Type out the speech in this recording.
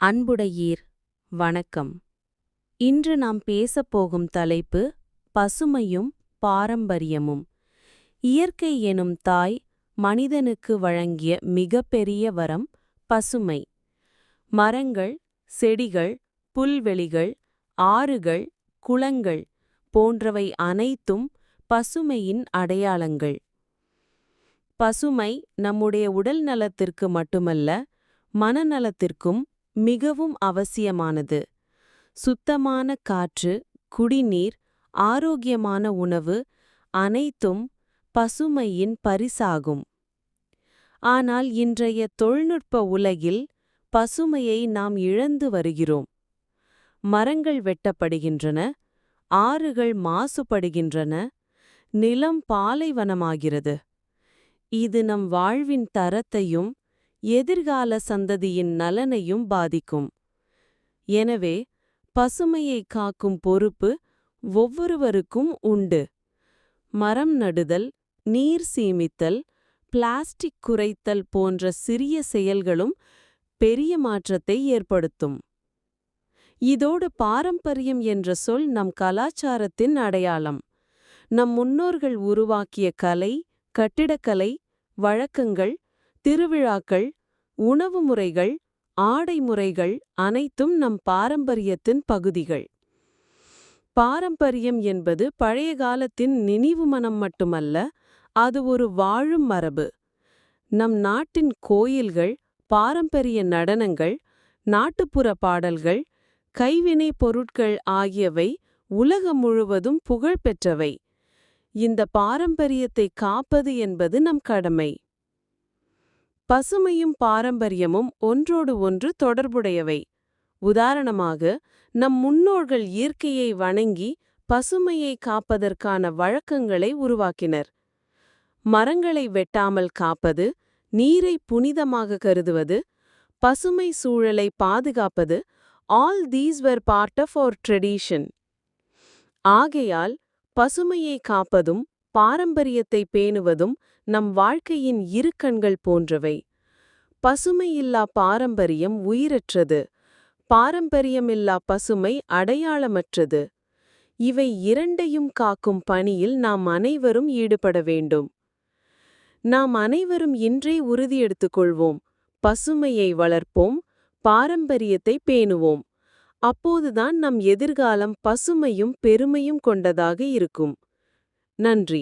அன்புடையீர் வணக்கம். இன்று நாம் பேசப் போகும் தலைப்பு பசுமையும் பாரம்பரியமும். இயற்கை எனும் தாய் மனிதனுக்கு வழங்கிய மிகப்பெரிய வரம் பசுமை. மரங்கள் செடிகள் புல்வெளிகள் ஆறுகள் குளங்கள் போன்றவை அனைத்தும் பசுமையின் அடையாளங்கள். பசுமை நம்முடைய உடல் நலத்திற்கு மட்டுமல்ல மனநலத்திற்கும் மிகவும் அவசியமானது. சுத்தமான காற்று குடிநீர் ஆரோக்கியமான உணவு அனைத்தும் பசுமையின் பரிசாகும். ஆனால் இன்றைய தொழில்நுட்ப உலகில் பசுமையை நாம் இழந்து வருகிறோம். மரங்கள் வெட்டப்படுகின்றன ஆறுகள் மாசுபடுகின்றன நிலம் பாலைவனமாகிறது. இது நம் வாழ்வின் தரத்தையும் எதிர்கால சந்ததியின் நலனையும் பாதிக்கும். எனவே பசுமையை காக்கும் பொறுப்பு ஒவ்வொருவருக்கும் உண்டு. மரம் நடுதல் நீர் சீமித்தல் பிளாஸ்டிக் குறைத்தல் போன்ற சிறிய செயல்களும் பெரிய மாற்றத்தை ஏற்படுத்தும். இதோடு பாரம்பரியம் என்ற சொல் நம் கலாச்சாரத்தின் அடையாளம். நம் முன்னோர்கள் உருவாக்கிய கலை கட்டிடக்கலை வழக்கங்கள் திருவிழாக்கள் உணவு முறைகள் ஆடை முறைகள் அனைத்தும் நம் பாரம்பரியத்தின் பகுதிகள். பாரம்பரியம் என்பது பழைய காலத்தின் நினைவு மனம் மட்டுமல்ல அது ஒரு வாழும் மரபு. நம் நாட்டின் கோயில்கள் பாரம்பரிய நடனங்கள் நாட்டுப்புற பாடல்கள் கைவினைப் பொருட்கள் ஆகியவை உலகம் முழுவதும் புகழ்பெற்றவை. இந்த பாரம்பரியத்தை காப்பது என்பது நம் கடமை. பசுமையும் பாரம்பரியமும் ஒன்றோடு ஒன்று தொடர்புடையவை. உதாரணமாக நம் முன்னோர்கள் இயற்கையை வணங்கி பசுமையை காப்பதற்கான வழக்கங்களை உருவாக்கினர். மரங்களை வெட்டாமல் காப்பது நீரை புனிதமாக கருதுவது பசுமை சூழலை பாதுகாப்பது all these are part of our tradition ஆகையால் பசுமையை காப்பதும் பாரம்பரியத்தை பேணுவதும் நம் வாழ்க்கையின் இரு கண்கள் போன்றவை. பசுமையில்லா பாரம்பரியம் உயிரற்றது. பாரம்பரியமில்லா பசுமை அடையாளமற்றது. இவை இரண்டையும் காக்கும் பணியில் நாம் அனைவரும் ஈடுபட வேண்டும். நாம் அனைவரும் இன்றே உறுதியெடுத்துக் கொள்வோம். பசுமையை வளர்ப்போம் பாரம்பரியத்தை பேணுவோம். அப்போதுதான் நம் எதிர்காலம் பசுமையும் பெருமையும் கொண்டதாக இருக்கும். நன்றி